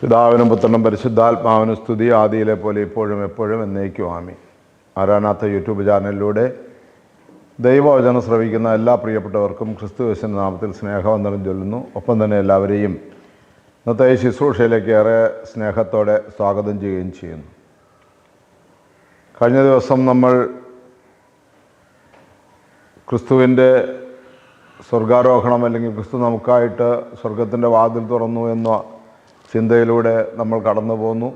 പിതാവിനും പുത്രനും പരിശുദ്ധാത്മാവിനും സ്തുതി ആദിയിലെ പോലെ ഇപ്പോഴും എപ്പോഴും എന്നേക്കും ആമി ആരാനാഥ യൂട്യൂബ് ചാനലിലൂടെ ദൈവവചനം ശ്രവിക്കുന്ന എല്ലാ പ്രിയപ്പെട്ടവർക്കും ക്രിസ്തു യേശുവിന്റെ നാമത്തിൽ സ്നേഹവന്ദനം ചൊല്ലുന്നു. ഒപ്പം തന്നെ എല്ലാവരെയും ഇന്നത്തെ ശുശ്രൂഷയിലേക്ക് ഏറെ സ്നേഹത്തോടെ സ്വാഗതം ചെയ്യുകയും ചെയ്യുന്നു. കഴിഞ്ഞ ദിവസം നമ്മൾ ക്രിസ്തുവിന്റെ സ്വർഗാരോഹണം അല്ലെങ്കിൽ ക്രിസ്തു നമുക്കായിട്ട് സ്വർഗത്തിന്റെ വാതിൽ തുറന്നു എന്ന ചിന്തയിലൂടെ നമ്മൾ കടന്നു പോന്നു.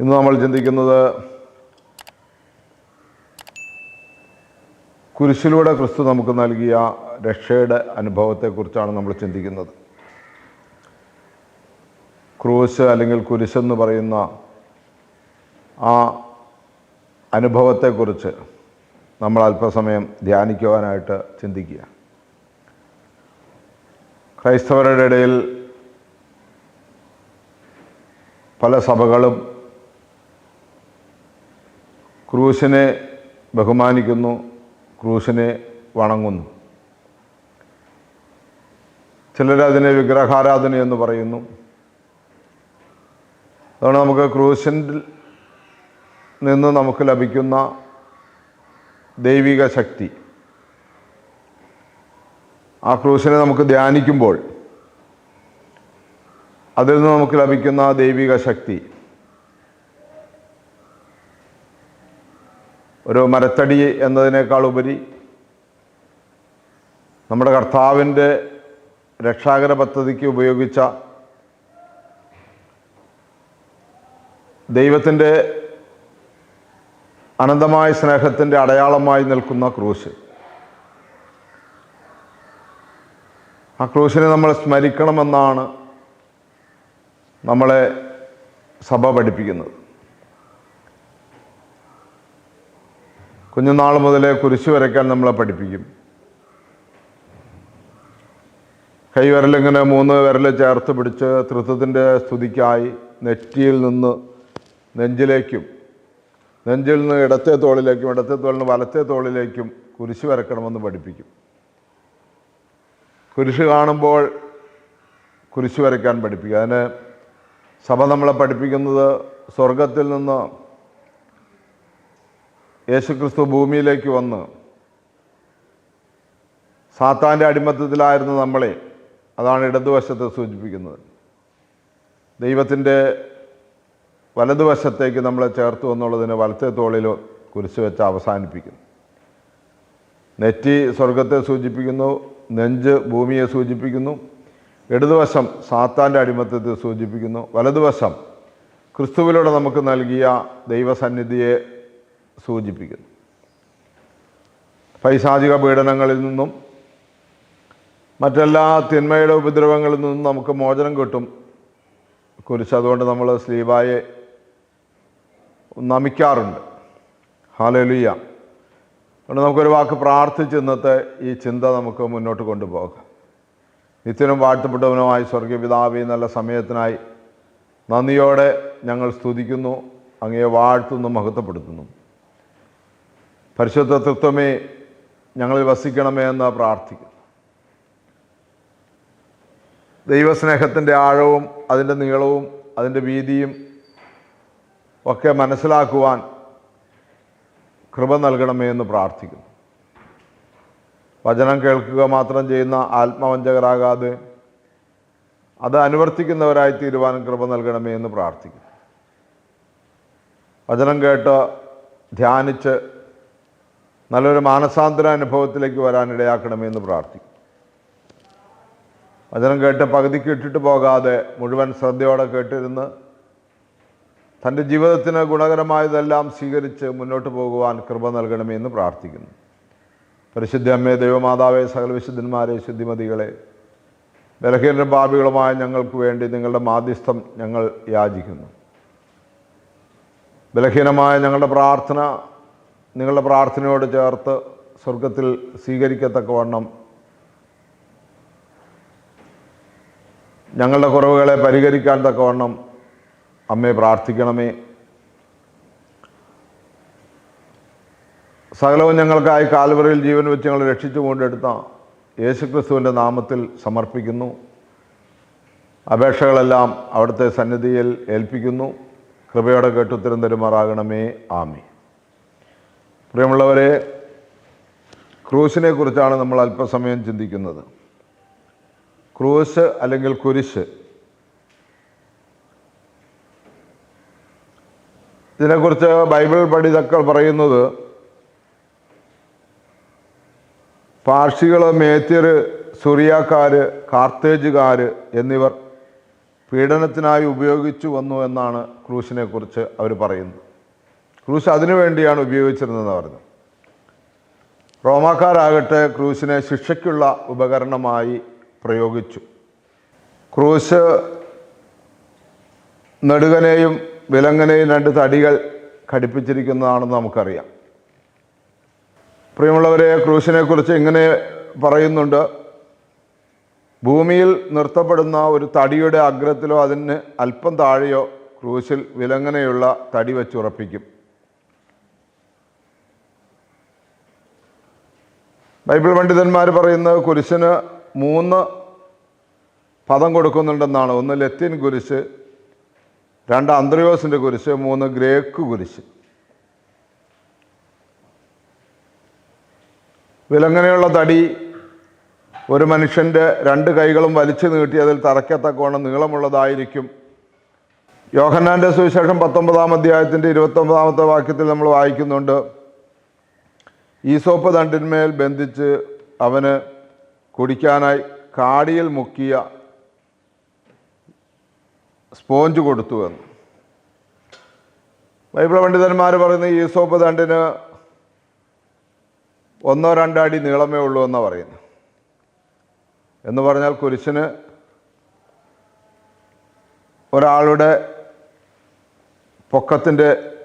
ഇന്ന് നമ്മൾ ചിന്തിക്കുന്നത് കുരിശിലൂടെ ക്രിസ്തു നമുക്ക് നൽകിയ രക്ഷയുടെ അനുഭവത്തെക്കുറിച്ചാണ് നമ്മൾ ചിന്തിക്കുന്നത്. ക്രൂശ് അല്ലെങ്കിൽ കുരിശെന്ന് പറയുന്ന ആ അനുഭവത്തെക്കുറിച്ച് നമ്മൾ അല്പസമയം ധ്യാനിക്കുവാനായിട്ട് ചിന്തിക്കുക. ക്രൈസ്തവരുടെ ഇടയിൽ പല സഭകളും ക്രൂശനെ ബഹുമാനിക്കുന്നു ക്രൂശിനെ വണങ്ങുന്നു. ചിലരതിനെ വിഗ്രഹാരാധന എന്ന് പറയുന്നു. അതുകൊണ്ട് നമുക്ക് ക്രൂശനിൽ നിന്ന് നമുക്ക് ലഭിക്കുന്ന ദൈവിക ശക്തി. ആ ക്രൂശനെ നമുക്ക് ധ്യാനിക്കുമ്പോൾ അതിൽ നിന്ന് നമുക്ക് ലഭിക്കുന്ന ദൈവിക ശക്തി. ഒരു മരത്തടി എന്നതിനേക്കാൾ ഉപരി നമ്മുടെ കർത്താവിന്റെ രക്ഷാകര പദ്ധതിക്ക് ഉപയോഗിച്ച ദൈവത്തിന്റെ അനന്തമായ സ്നേഹത്തിന്റെ അടയാളമായി നിൽക്കുന്ന ക്രൂശ്. ആ ക്രൂശിനെ നമ്മൾ സ്മരിക്കണമെന്നാണ് നമ്മളെ സഭ പഠിപ്പിക്കുന്നത്. കുഞ്ഞുനാൾ മുതലേ കുരിശ് വരയ്ക്കാൻ നമ്മളെ പഠിപ്പിക്കും. കൈവിരലിങ്ങനെ മൂന്ന് വിരൽ ചേർത്ത് പിടിച്ച് തൃത്വത്തിന്റെ സ്തുതിക്കായി നെറ്റിയിൽ നിന്ന് നെഞ്ചിലേക്കും നെഞ്ചിൽ നിന്ന് ഇടത്തെ തോളിലേക്കും ഇടത്തെ തോളിൽ നിന്ന് വലത്തെ തോളിലേക്കും കുരിശ് വരക്കണമെന്ന് പഠിപ്പിക്കും. കുരിശ് കാണുമ്പോൾ കുരിശ് വരയ്ക്കാൻ പഠിപ്പിക്കുക അതിന് സഭ നമ്മളെ പഠിപ്പിക്കുന്നത് സ്വർഗത്തിൽ നിന്ന് യേശുക്രിസ്തു ഭൂമിയിലേക്ക് വന്ന് സാത്താന്റെ അടിമത്തത്തിലായിരുന്നു നമ്മളെ അതാണ് ഇടതുവശത്തെ സൂചിപ്പിക്കുന്നത്. ദൈവത്തിന്റെ വലതുവശത്തേക്ക് നമ്മളെ ചേർത്തു എന്നുള്ളതിന് വലത്തെ തോളിൽ കുരിശ് വെച്ച് അവസാനിപ്പിക്കുന്നു. നെറ്റി സ്വർഗത്തെ സൂചിപ്പിക്കുന്നു നെഞ്ച് ഭൂമിയെ സൂചിപ്പിക്കുന്നു. ഇടതുവശം സാത്താന്റെ അടിമത്തത്തെ സൂചിപ്പിക്കുന്നു. വലതുവശം ക്രിസ്തുവിലൂടെ നമുക്ക് നൽകിയ ദൈവസന്നിധിയെ സൂചിപ്പിക്കുന്നു. പൈശാചിക പീഡനങ്ങളിൽ നിന്നും മറ്റെല്ലാ തിന്മയുടെ ഉപദ്രവങ്ങളിൽ നിന്നും നമുക്ക് മോചനം കിട്ടും. കുരിശ് അതുകൊണ്ട് നമ്മൾ സ്ലീവായെ നമിക്കാറുണ്ട്. ഹാലലുയ്യ അതുകൊണ്ട് നമുക്കൊരു വാക്ക് പ്രാർത്ഥിച്ച് ഇന്നത്തെ ഈ ചിന്ത നമുക്ക് മുന്നോട്ട് കൊണ്ടുപോകാം. നിത്യനും വാഴ്ത്തപ്പെട്ടവനുമായി സ്വർഗീയ പിതാവി നല്ല സമയത്തിനായി നന്ദിയോടെ ഞങ്ങൾ സ്തുതിക്കുന്നു അങ്ങയെ വാഴ്ത്തുന്നു മഹത്വപ്പെടുത്തുന്നു. പരിശുദ്ധ തൃത്വമേ ഞങ്ങളിൽ വസിക്കണമേ എന്ന് പ്രാർത്ഥിക്കുന്നു. ദൈവസ്നേഹത്തിന്റെ ആഴവും അതിന്റെ നീളവും അതിന്റെ വീതിയും ഒക്കെ മനസ്സിലാക്കുവാൻ കൃപ നൽകണമേ എന്ന് പ്രാർത്ഥിക്കുന്നു. വചനം കേൾക്കുക മാത്രം ചെയ്യുന്ന ആത്മവഞ്ചകരാകാതെ അത് അനുവർത്തിക്കുന്നവരായി തീരുവാനും കൃപ നൽകണമേ എന്ന് പ്രാർത്ഥിക്കുന്നു. വചനം കേട്ട് ധ്യാനിച്ച് നല്ലൊരു മാനസാന്തര അനുഭവത്തിലേക്ക് വരാനിടയാക്കണമേ എന്ന് പ്രാർത്ഥിക്കും വചനം കേട്ട് പകുതിക്ക് ഇട്ടിട്ട് പോകാതെ മുഴുവൻ ശ്രദ്ധയോടെ കേട്ടിരുന്ന് തന്റെ ജീവിതത്തിന് ഗുണകരമായതെല്ലാം സ്വീകരിച്ച് മുന്നോട്ട് പോകുവാൻ കൃപ നൽകണമേ എന്ന് പ്രാർത്ഥിക്കുന്നു. പരിശുദ്ധ അമ്മേ ദൈവമാതാവേ സകല വിശുദ്ധന്മാരെ ശുദ്ധിമതികളെ ബലഹീനരും പാപികളുമായ ഞങ്ങൾക്ക് വേണ്ടി നിങ്ങളുടെ മാധ്യസ്ഥം ഞങ്ങൾ യാചിക്കുന്നു. ബലഹീനമായ ഞങ്ങളുടെ പ്രാർത്ഥന നിങ്ങളുടെ പ്രാർത്ഥനയോട് ചേർത്ത് സ്വർഗത്തിൽ സ്വീകരിക്കത്തക്കവണ്ണം ഞങ്ങളുടെ കുറവുകളെ പരിഹരിക്കാൻ തക്കവണ്ണം അമ്മയെ പ്രാർത്ഥിക്കണമേ. സകലവും ഞങ്ങൾക്കായി കാൽവറിയിൽ ജീവൻ വെച്ച് ഞങ്ങൾ രക്ഷിച്ചു കൊണ്ടെടുത്ത യേശുക്രിസ്തുവിന്റെ നാമത്തിൽ സമർപ്പിക്കുന്നു. അപേക്ഷകളെല്ലാം അവിടുത്തെ സന്നിധിയിൽ ഏൽപ്പിക്കുന്നു. കൃപയോടെ കേട്ടുത്തരം തരുമാറാകണമേ ആമി പ്രിയമുള്ളവരെ ക്രൂശിനെ കുറിച്ചാണ് നമ്മൾ അല്പസമയം ചിന്തിക്കുന്നത്. ക്രൂശ് അല്ലെങ്കിൽ കുരിശ്. ഇതിനെക്കുറിച്ച് ബൈബിൾ പഠിതാക്കൾ പറയുന്നത് പാർഷികൾ മേത്യർ സുറിയാക്കാർ കാർത്തേജുകാർ എന്നിവർ പീഡനത്തിനായി ഉപയോഗിച്ചു വന്നു എന്നാണ് ക്രൂശിനെ കുറിച്ച് അവർ പറയുന്നത്. ക്രൂശ് അതിനു വേണ്ടിയാണ് ഉപയോഗിച്ചിരുന്നതെന്ന് പറഞ്ഞു. റോമാക്കാരാകട്ടെ ക്രൂശിനെ ശിക്ഷയ്ക്കുള്ള ഉപകരണമായി പ്രയോഗിച്ചു. ക്രൂശ് നെടുകനെയും വിലങ്ങനെയും രണ്ട് തടികൾ ഘടിപ്പിച്ചിരിക്കുന്നതാണെന്ന് നമുക്കറിയാം. പ്രിയമുള്ളവരെ ക്രൂശിനെക്കുറിച്ച് ഇങ്ങനെ പറയുന്നുണ്ട്. ഭൂമിയിൽ നിർത്തപ്പെടുന്ന ഒരു തടിയുടെ അഗ്രത്തിലോ അതിന് അല്പം താഴെയോ ക്രൂശിൽ വിലങ്ങനെയുള്ള തടി വെച്ചുറപ്പിക്കും ബൈബിൾ പണ്ഡിതന്മാർ പറയുന്നത് കുരിശിന് മൂന്ന് പദം കൊടുക്കുന്നുണ്ടെന്നാണ്. ഒന്ന് ലത്തീൻ കുരിശ് രണ്ട് അന്ത്രയോസിന്റെ കുരിശ് മൂന്ന് ഗ്രേക്ക് കുരിശ്. വിലങ്ങനെയുള്ള തടി ഒരു മനുഷ്യന്റെ രണ്ട് കൈകളും വലിച്ചു നീട്ടി അതിൽ തറയ്ക്കത്തക്കവണ്ണം നീളമുള്ളതായിരിക്കും. യോഹന്നാന്റെ സുവിശേഷം പത്തൊമ്പതാം അധ്യായത്തിന്റെ ഇരുപത്തൊമ്പതാമത്തെ വാക്യത്തിൽ നമ്മൾ വായിക്കുന്നുണ്ട് ഈസോപ്പ് തണ്ടിന്മേൽ ബന്ധിച്ച് അവന് കുടിക്കാനായി കാടിയിൽ മുക്കിയ സ്പോഞ്ച് കൊടുത്തു എന്ന്. ബൈബിൾ പണ്ഡിതന്മാർ പറയുന്ന ഈസോപ്പ് തണ്ടിന് ഒന്നോ രണ്ടോ അടി നീളമേ ഉള്ളൂ എന്നാണ് പറയുന്നത്. എന്ന് പറഞ്ഞാൽ കുരിശിന് ഒരാളുടെ പൊക്കത്തിന്റെ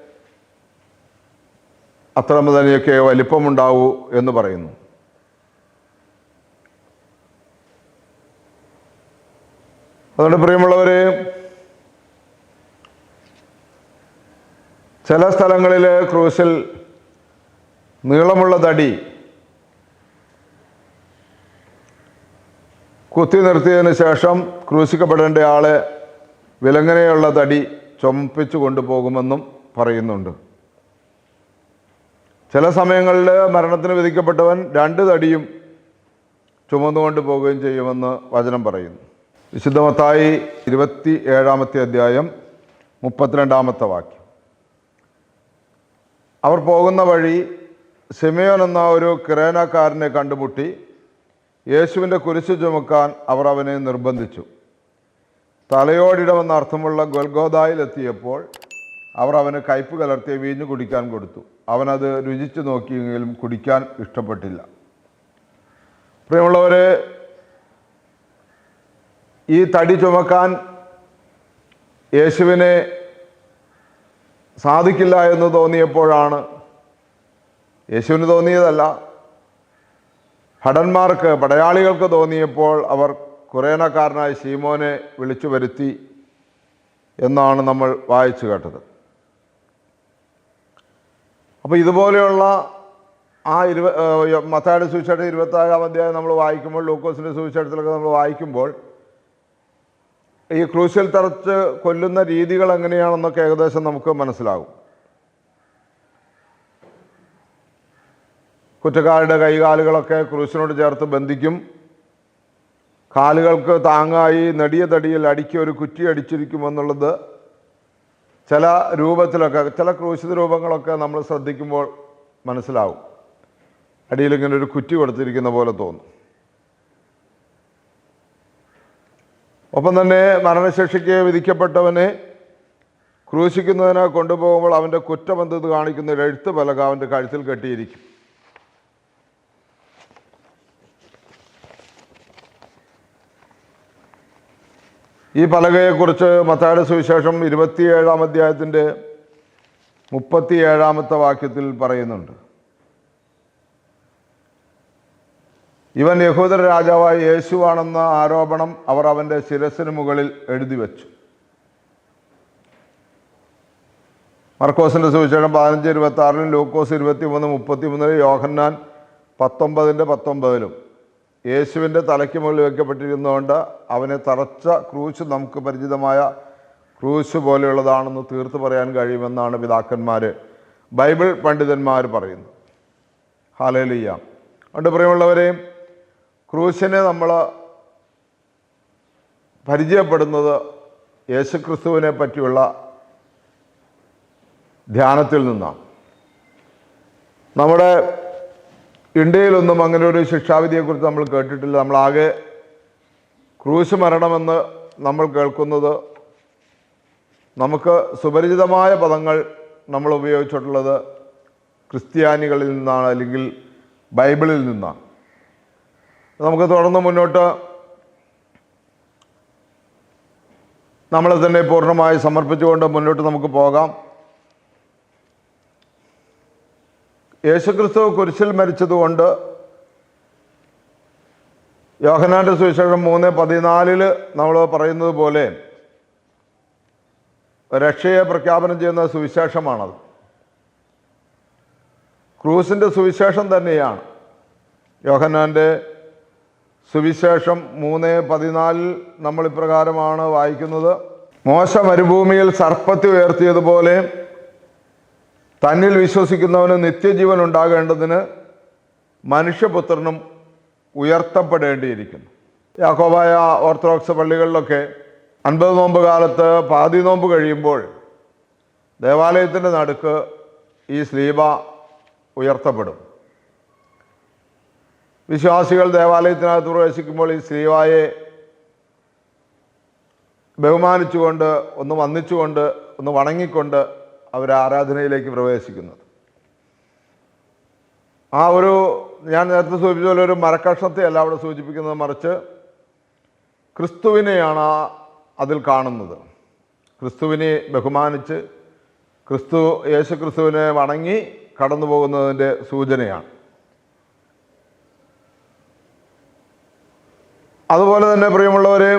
അത്ര മുതലൊക്കെ വലിപ്പമുണ്ടാവൂ എന്ന് പറയുന്നു. അതുകൊണ്ട് പ്രിയമുള്ളവരെ ചില സ്ഥലങ്ങളിൽ ക്രൂസിൽ നീളമുള്ള തടി. കുത്തി നിർത്തിയതിന് ശേഷം ക്രൂശിക്കപ്പെടേണ്ട ആളെ വിലങ്ങനെയുള്ള തടി ചുമപ്പിച്ചു കൊണ്ടുപോകുമെന്നും പറയുന്നുണ്ട്. ചില സമയങ്ങളിൽ മരണത്തിന് വിധിക്കപ്പെട്ടവൻ രണ്ട് തടിയും ചുമന്നുകൊണ്ട് പോവുകയും ചെയ്യുമെന്ന് വചനം പറയുന്നു. വിശുദ്ധമത്തായി ഇരുപത്തി ഏഴാമത്തെ അധ്യായം മുപ്പത്തിരണ്ടാമത്തെ വാക്യം. അവർ പോകുന്ന വഴി സിമയോൻ എന്ന ഒരു കിരേനക്കാരനെ കണ്ടുമുട്ടി യേശുവിന്റെ കുരിശ് ചുമക്കാൻ അവർ അവനെ നിർബന്ധിച്ചു. തലയോടിടമെന്ന അർത്ഥമുള്ള ഗൊൽഗോദായിലെത്തിയപ്പോൾ അവർ അവന് കയ്പ് കലർത്തിയ വീഞ്ഞു കുടിക്കാൻ കൊടുത്തു. അവനത് രുചിച്ചു നോക്കിയെങ്കിലും കുടിക്കാൻ ഇഷ്ടപ്പെട്ടില്ല. പ്രിയമുള്ളവരെ ഈ തടി ചുമക്കാൻ യേശുവിനെ സാധിക്കില്ല എന്ന് തോന്നിയപ്പോഴാണ് യേശുവിന് തോന്നിയതല്ല. ഭടന്മാർക്ക് പടയാളികൾക്ക് തോന്നിയപ്പോൾ അവർ കുറേനക്കാരനായ ശീമോനെ വിളിച്ചു വരുത്തി എന്നാണ് നമ്മൾ വായിച്ചു കേട്ടത്. അപ്പോൾ ഇതുപോലെയുള്ള ആ ഇരുപ മത്തായുടെ സുവിശേഷം ഇരുപത്താറാം അധ്യായം നമ്മൾ വായിക്കുമ്പോൾ ലൂക്കോസിന്റെ സുവിശേഷത്തിലൊക്കെ നമ്മൾ വായിക്കുമ്പോൾ ഈ ക്രൂശിൽ തറച്ച് കൊല്ലുന്ന രീതികൾ എങ്ങനെയാണെന്നൊക്കെ ഏകദേശം നമുക്ക് മനസ്സിലാകും. കുറ്റക്കാരുടെ കൈകാലുകളൊക്കെ ക്രൂശിനോട് ചേർത്ത് ബന്ധിക്കും. കാലുകൾക്ക് താങ്ങായി നെടിയ തടിയിൽ അടിക്കി ഒരു കുറ്റി അടിച്ചിരിക്കുമെന്നുള്ളത് ചില രൂപത്തിലൊക്കെ ചില ക്രൂശിത രൂപങ്ങളൊക്കെ നമ്മൾ ശ്രദ്ധിക്കുമ്പോൾ മനസ്സിലാവും. അടിയിൽ ഇങ്ങനെ ഒരു കുറ്റി കൊടുത്തിരിക്കുന്ന പോലെ തോന്നും. ഒപ്പം തന്നെ മരണശിക്ഷയ്ക്ക് വിധിക്കപ്പെട്ടവനെ ക്രൂശിക്കുന്നതിനെ കൊണ്ടുപോകുമ്പോൾ അവന്റെ കുറ്റബന്ധത് കാണിക്കുന്ന എഴുത്ത് പലക അവന്റെ കഴുത്തിൽ കെട്ടിയിരിക്കും. ഈ പലകയെക്കുറിച്ച് മത്തായുടെ സുവിശേഷം ഇരുപത്തിയേഴാം അധ്യായത്തിന്റെ മുപ്പത്തിയേഴാമത്തെ വാക്യത്തിൽ പറയുന്നുണ്ട്. ഇവൻ യഹൂദര രാജാവായ യേശുവാണെന്ന ആരോപണം അവർ അവന്റെ ശിരസിന് മുകളിൽ എഴുതി വച്ചു. മർക്കോസിന്റെ സുവിശേഷം പതിനഞ്ച് ഇരുപത്തി ആറിലും ലൂക്കോസ് ഇരുപത്തി മൂന്ന് മുപ്പത്തി മൂന്നിലും യോഹന്നാൻ പത്തൊമ്പതിന്റെ പത്തൊമ്പതിലും യേശുവിന്റെ തലയ്ക്ക് മുകളിൽ വെക്കപ്പെട്ടിരുന്നുകൊണ്ട് അവനെ തറച്ച ക്രൂശ് നമുക്ക് പരിചിതമായ ക്രൂശ് പോലെയുള്ളതാണെന്ന് തീർത്ത് പറയാൻ കഴിയുമെന്നാണ് പിതാക്കന്മാർ ബൈബിൾ പണ്ഡിതന്മാർ പറയുന്നത്. ഹാലേലിയ അതുകൊണ്ട് പ്രിയമുള്ളവരെയും ക്രൂശിനെ നമ്മൾ പരിചയപ്പെടുന്നത് യേശുക്രിസ്തുവിനെ പറ്റിയുള്ള ധ്യാനത്തിൽ നിന്നാണ്. നമ്മുടെ ഇന്ത്യയിലൊന്നും അങ്ങനെ ഒരു ശിക്ഷാവിധിയെക്കുറിച്ച് നമ്മൾ കേട്ടിട്ടില്ല. നമ്മളാകെ ക്രൂശ് മരണമെന്ന് നമ്മൾ കേൾക്കുന്നത് നമുക്ക് സുപരിചിതമായ പദങ്ങൾ നമ്മൾ ഉപയോഗിച്ചിട്ടുള്ളത് ക്രിസ്ത്യാനികളിൽ നിന്നാണ് അല്ലെങ്കിൽ ബൈബിളിൽ നിന്നാണ്. നമുക്ക് തുടർന്ന് മുന്നോട്ട് നമ്മളെ തന്നെ പൂർണമായി സമർപ്പിച്ചുകൊണ്ട് മുന്നോട്ട് നമുക്ക് പോകാം. യേശുക്രിസ്തു കുരിശിൽ മരിച്ചതുകൊണ്ട് യോഹനാന്റെ സുവിശേഷം മൂന്ന് പതിനാലിൽ നമ്മൾ പറയുന്നത് പോലെ രക്ഷയെ പ്രഖ്യാപനം ചെയ്യുന്ന സുവിശേഷമാണത്. ക്രൂസിന്റെ സുവിശേഷം തന്നെയാണ്. യോഹന്നാന്റെ സുവിശേഷം മൂന്ന് പതിനാലിൽ നമ്മൾ ഇപ്രകാരമാണ് വായിക്കുന്നത്. മോശ മരുഭൂമിയിൽ സർപ്പത്തി ഉയർത്തിയതുപോലെ തന്നിൽ വിശ്വസിക്കുന്നവന് നിത്യജീവൻ ഉണ്ടാകേണ്ടതിന് മനുഷ്യപുത്രനും ഉയർത്തപ്പെടേണ്ടിയിരിക്കുന്നു. യാക്കോബായ ഓർത്തഡോക്സ് പള്ളികളിലൊക്കെ അൻപത് നോമ്പ് കാലത്ത് പാതി നോമ്പ് കഴിയുമ്പോൾ ദേവാലയത്തിന്റെ നടുക്ക് ഈ സ്ലീബ ഉയർത്തപ്പെടും. വിശ്വാസികൾ ദേവാലയത്തിനകത്ത് പ്രവേശിക്കുമ്പോൾ ഈ സ്ലീവായെ ബഹുമാനിച്ചുകൊണ്ട് ഒന്ന് വന്നിച്ചുകൊണ്ട് ഒന്ന് വണങ്ങിക്കൊണ്ട് അവർ ആരാധനയിലേക്ക് പ്രവേശിക്കുന്നത്. ആ ഒരു ഞാൻ നേരത്തെ സൂചിപ്പിച്ച പോലെ ഒരു മരക്കഷ്ണത്തെയല്ല അവിടെ സൂചിപ്പിക്കുന്നത് മറിച്ച് ക്രിസ്തുവിനെയാണ് ആ അതിൽ കാണുന്നത്. ക്രിസ്തുവിനെ ബഹുമാനിച്ച് ക്രിസ്തു യേശു ക്രിസ്തുവിനെ വണങ്ങി കടന്നു പോകുന്നതിന്റെ സൂചനയാണ്. അതുപോലെ തന്നെ പ്രിയമുള്ളവരെ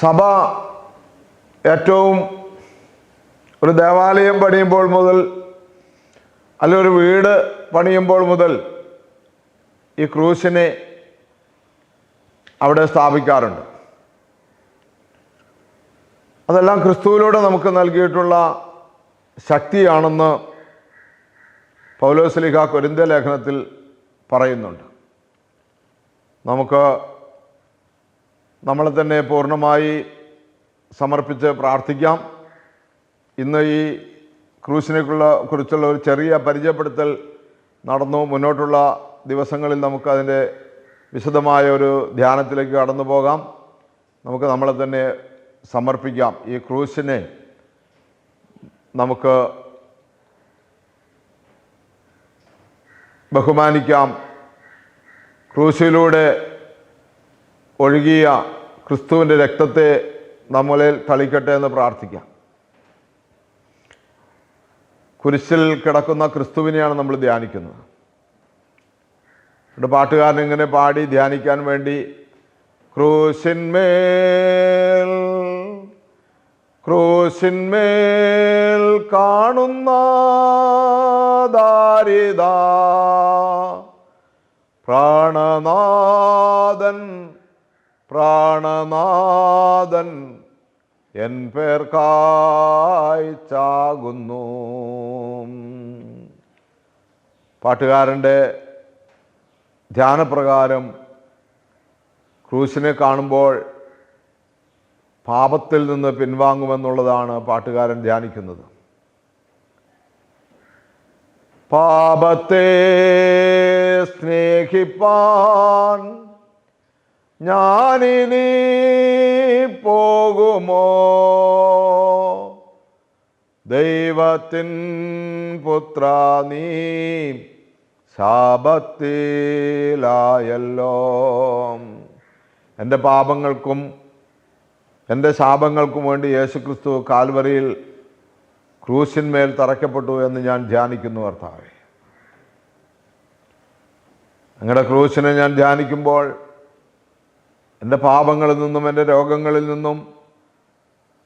സഭ ഏറ്റവും ഒരു ദേവാലയം പണിയുമ്പോൾ മുതൽ അല്ലെ ഒരു വീട് പണിയുമ്പോൾ മുതൽ ഈ ക്രൂശിനെ അവിടെ സ്ഥാപിക്കാറുണ്ട്. അതെല്ലാം ക്രിസ്തുവിലൂടെ നമുക്ക് നൽകിയിട്ടുള്ള ശക്തിയാണെന്ന് പൗലോസ്ലിഹ കൊരിന്ത ലേഖനത്തിൽ പറയുന്നുണ്ട്. നമുക്ക് നമ്മളെ തന്നെ പൂർണമായി സമർപ്പിച്ച് പ്രാർത്ഥിക്കാം. ഇന്ന് ഈ ക്രൂസിനെക്കുള്ള കുറിച്ചുള്ള ഒരു ചെറിയ പരിചയപ്പെടുത്തൽ നടന്നു. മുന്നോട്ടുള്ള ദിവസങ്ങളിൽ നമുക്കതിന്റെ വിശദമായ ഒരു ധ്യാനത്തിലേക്ക് കടന്നു പോകാം. നമുക്ക് നമ്മളെ തന്നെ സമർപ്പിക്കാം. ഈ ക്രൂസിനെ നമുക്ക് ബഹുമാനിക്കാം. ക്രൂശിലൂടെ ഒഴുകിയ ക്രിസ്തുവിന്റെ രക്തത്തെ നമ്മളിൽ തളിക്കട്ടെ എന്ന് പ്രാർത്ഥിക്കാം. കുരിശിൽ കിടക്കുന്ന ക്രിസ്തുവിനെയാണ് നമ്മൾ ധ്യാനിക്കുന്നത്. ഇവിടെ പാട്ടുകാരൻ ഇങ്ങനെ പാടി ധ്യാനിക്കാൻ വേണ്ടി ക്രൂശിന്മേൽ ക്രൂശിന്മേൽ കാണുന്ന ദാരിദാ പ്രാണനാഥൻ പ്രാണനാഥൻ എൻ പേർ ചാകുന്നു പാട്ടുകാരന്റെ ധ്യാനപ്രകാരം ക്രൂശിനെ കാണുമ്പോൾ പാപത്തിൽ നിന്ന് പിൻവാങ്ങുമെന്നുള്ളതാണ് പാട്ടുകാരൻ ധ്യാനിക്കുന്നത്. പാപത്തെ സ്നേഹിപ്പാൻ ഞാനിനി പോകുമോ? ദൈവത്തിൻ പുത്ര നീ ശാപത്തിലായല്ലോ. എന്റെ പാപങ്ങൾക്കും എന്റെ ശാപങ്ങൾക്കും വേണ്ടി യേശുക്രിസ്തു കാൽവറിയിൽ ക്രൂശിന്മേൽ തറയ്ക്കപ്പെട്ടു എന്ന് ഞാൻ ധ്യാനിക്കുന്നു അർത്ഥാവേ അങ്ങയുടെ ക്രൂശിനെ ഞാൻ ധ്യാനിക്കുമ്പോൾ എന്റെ പാപങ്ങളിൽ നിന്നും എന്റെ രോഗങ്ങളിൽ നിന്നും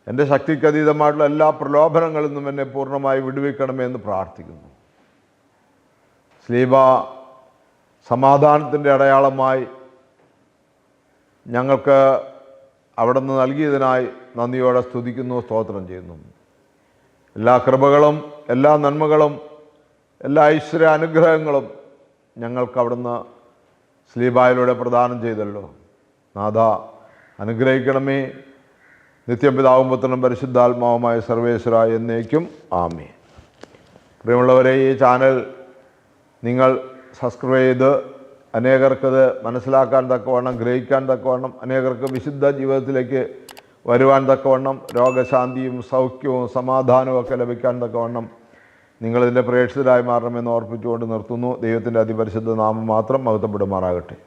എന്റെ ശക്തിക്കതീതമായിട്ടുള്ള എല്ലാ പ്രലോഭനങ്ങളിൽ നിന്നും എന്നെ പൂർണമായി വിടുവിക്കണമേ എന്ന് പ്രാർത്ഥിക്കുന്നു. സ്ലീബ സമാധാനത്തിന്റെ അടയാളമായി ഞങ്ങൾക്ക് അവിടെ നിന്ന് നൽകിയതിനായി നന്ദിയോടെ സ്തുതിക്കുന്നു സ്തോത്രം ചെയ്യുന്നു. എല്ലാ കൃപകളും എല്ലാ നന്മകളും എല്ലാ ഐശ്വര്യ അനുഗ്രഹങ്ങളും ഞങ്ങൾക്ക് അവിടുന്ന് സ്ലീബായിലൂടെ പ്രദാനം ചെയ്തല്ലോ. നാഥ അനുഗ്രഹിക്കണമേ. നിത്യപിതാവും പുത്രനും പരിശുദ്ധാത്മാവുമായ സർവേശ്വര എന്നേക്കും ആമേ പ്രിയമുള്ളവരെ ഈ ചാനൽ നിങ്ങൾ സബ്സ്ക്രൈബ് ചെയ്ത് അനേകർക്കത് മനസ്സിലാക്കാൻ തക്കവണ്ണം ഗ്രഹിക്കാൻ തക്കവണ്ണം അനേകർക്ക് വിശുദ്ധ ജീവിതത്തിലേക്ക് വരുവാൻ തക്കവണ്ണം രോഗശാന്തിയും സൗഖ്യവും സമാധാനവും ഒക്കെ ലഭിക്കാൻ തക്കവണ്ണം നിങ്ങളിതിന്റെ പ്രേക്ഷിതരായി മാറണമെന്ന് ഓർപ്പിച്ചുകൊണ്ട് നിർത്തുന്നു. ദൈവത്തിന്റെ അതിപരിശുദ്ധ നാമം മാത്രം മഹത്വപ്പെടുമാറാകട്ടെ.